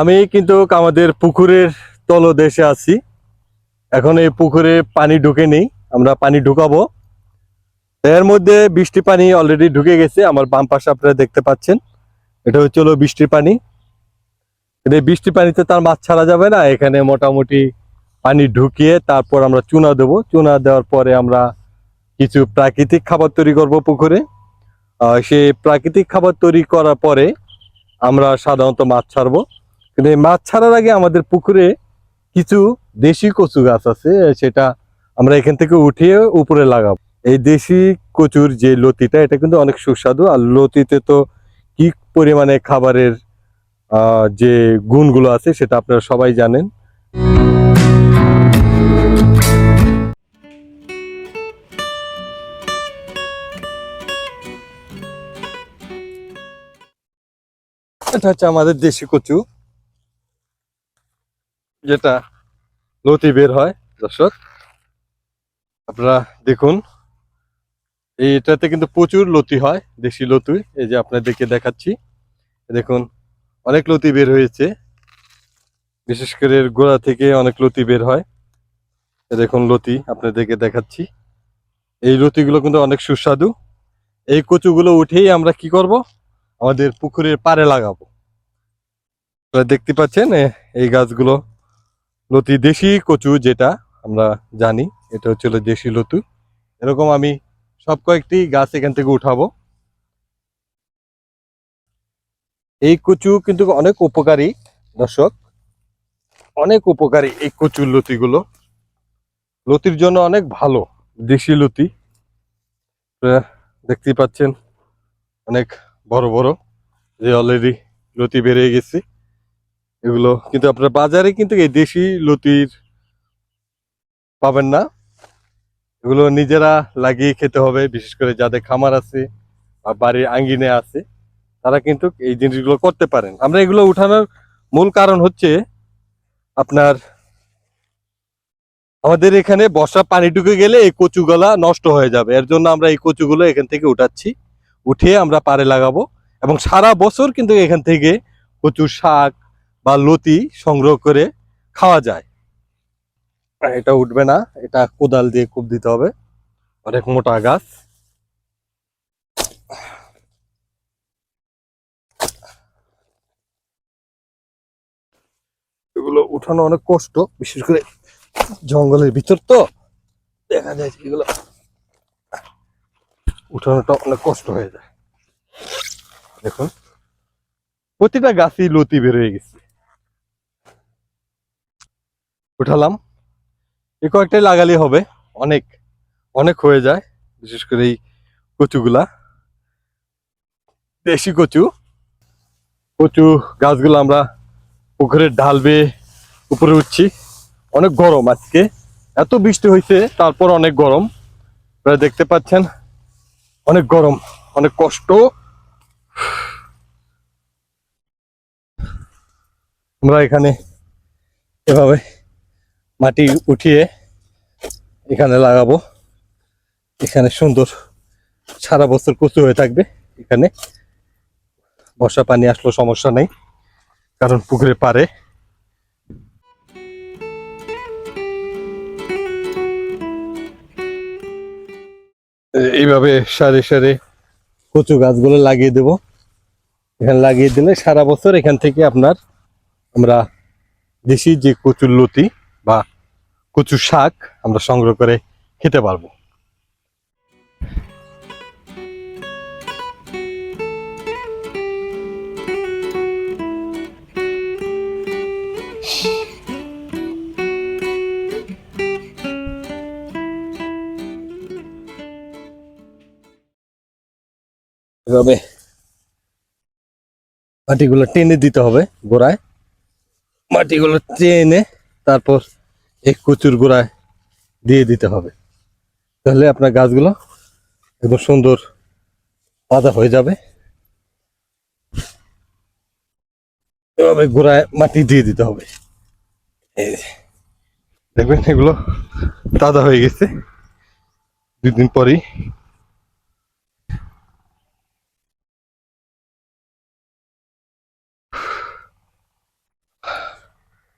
আমি কিন্তু আমাদের পুকুরের তলদেশে আছি। এখন এই পুকুরে পানি ঢুকে নেই, আমরা পানি ঢুকাবো। এর মধ্যে বৃষ্টি পানি অলরেডি ঢুকে গেছে, আমার বাম পাশে আপনারা দেখতে পাচ্ছেন। এটা হচ্ছে হলো বৃষ্টির পানি। এই বৃষ্টি পানিতে তার মাছ ছাড়া যাবে না, এখানে মোটামুটি পানি ঢুকিয়ে তারপর আমরা চুনা দেব। চুনা দেওয়ার পরে আমরা কিছু প্রাকৃতিক খাবার তৈরি করব পুকুরে। সেই প্রাকৃতিক খাবার তৈরি করার পরে আমরা সাধারণত মাছ ছাড়বো। কিন্তু এই মাছ ছাড়ার আগে আমাদের পুকুরে কিছু দেশি কচু গাছ আছে, সেটা আমরা এখান থেকে উঠিয়ে উপরে লাগাবো। এই দেশি কচুর যে লতিটা, এটা কিন্তু অনেক সুস্বাদু। আর লতিতে তো কি পরিমাণে খাবারের যে গুণগুলো আছে, সেটা আপনারা সবাই জানেন। এটা হচ্ছে আমাদের দেশি কচু। যেটা লতি বের হয়, দর্শক। আপনারা দেখুন, এইটাতে কিন্তু প্রচুর লতি হয়, দেশি লতি এই যে আপনাদেরকে দেখাচ্ছি, দেখুন, অনেক লতি বের হয়েছে। বিশেষ করে গোড়া থেকে অনেক লতি বের হয়। দেখুন লতি আপনাদেরকে দেখাচ্ছি। এই লতিগুলো কিন্তু অনেক সুস্বাদু। এই কচুগুলো উঠেই আমরা কি করব? আমাদের পুকুরের পাড়ে লাগাবো। দেখতে পাচ্ছেন এই গাছগুলো লতি দেশি কচু যেটা আমরা জানি, এটা হচ্ছে হলো দেশি লতু। এরকম আমি সব কয়েকটি গাছ এখান থেকে উঠাবো। এই কচু কিন্তু অনেক উপকারী, দর্শক। অনেক উপকারী এই কচুর লতিগুলো। লতির জন্য অনেক ভালো, দেশি লতি। দেখতেই পাচ্ছেন, অনেক বড় বড়। যে অলরেডি লতি বেড়ে গেছে। এগুলো। কিন্তু আপনার বাজারে কিন্তু এই দেশি লতির পাবেন না। এগুলো নিজেরা লাগিয়ে খেতে হবে, বিশেষ করে যাদের খামার আছে বা বাড়ির আঙ্গিনে আছে, তারা কিন্তু এই জিনিসগুলো করতে পারেন। আমরা এগুলো উঠানোর মূল কারণ হচ্ছে আপনার, আমাদের এখানে বর্ষা পানি ঢুকে গেলে এই কচুগুলা নষ্ট হয়ে যাবে। এর জন্য আমরা এই কচুগুলো এখান থেকে উঠাচ্ছি। উঠিয়ে আমরা পারে লাগাবো এবং সারা বছর কিন্তু এখান থেকে কচুর শাক বা লতি সংগ্রহ করে খাওয়া যায়। এটা উঠবে না, এটা কোদাল দিয়ে কূপ দিতে হবে। অনেক মোটা গাছ। এগুলো উঠানো অনেক কষ্ট, বিশেষ করে জঙ্গলের ভিতর তো। দেখা যায় এগুলো উঠানোটা অনেক কষ্ট হয়ে যায়। দেখুন, প্রতিটা গাছই লতি বের হয়ে গেছে। উঠালাম। এ কয়েকটাই লাগালে হবে। অনেক অনেক হয়ে যায়, বিশেষ করে এই কচুগুলা। দেশি কচু। কচু গাছগুলো আমরা পুকুরের ঢাল বেয়ে উপরে উঠছি। অনেক গরম আজকে। এত বৃষ্টি হয়েছে তারপর অনেক গরম। আপনারা দেখতে পাচ্ছেন, অনেক গরম, অনেক কষ্ট। আমরা এখানে এভাবে মাটি উঠিয়ে এখানে লাগাবো। এখানে সুন্দর সারা বছর কচু হয়ে থাকবে এখানে। বর্ষা পানি আসলো সমস্যা নেই, কারণ পুকুরে পারে। এইভাবে সারে সারে কচু গাছগুলো লাগিয়ে দেব। এখানে লাগিয়ে দিলে সারা বছর এখান থেকে আপনার আমরা দেশি যে কচুর লতি। কচু শাক আমরা সংগ্রহ করে খেতে পারব। এভাবে মাটিগুলো টেনে দিতে হবে গোড়ায়। মাটিগুলো টেনে তারপর এই কচুর গোড়ায় দিয়ে দিতে হবে। তাহলে আপনার গাছগুলো একদম সুন্দর পাতা হয়ে যাবে। এভাবে গোড়ায় মাটি দিয়ে দিতে হবে। দেখবেন এগুলো তাজা হয়ে গেছে। দুদিন পরই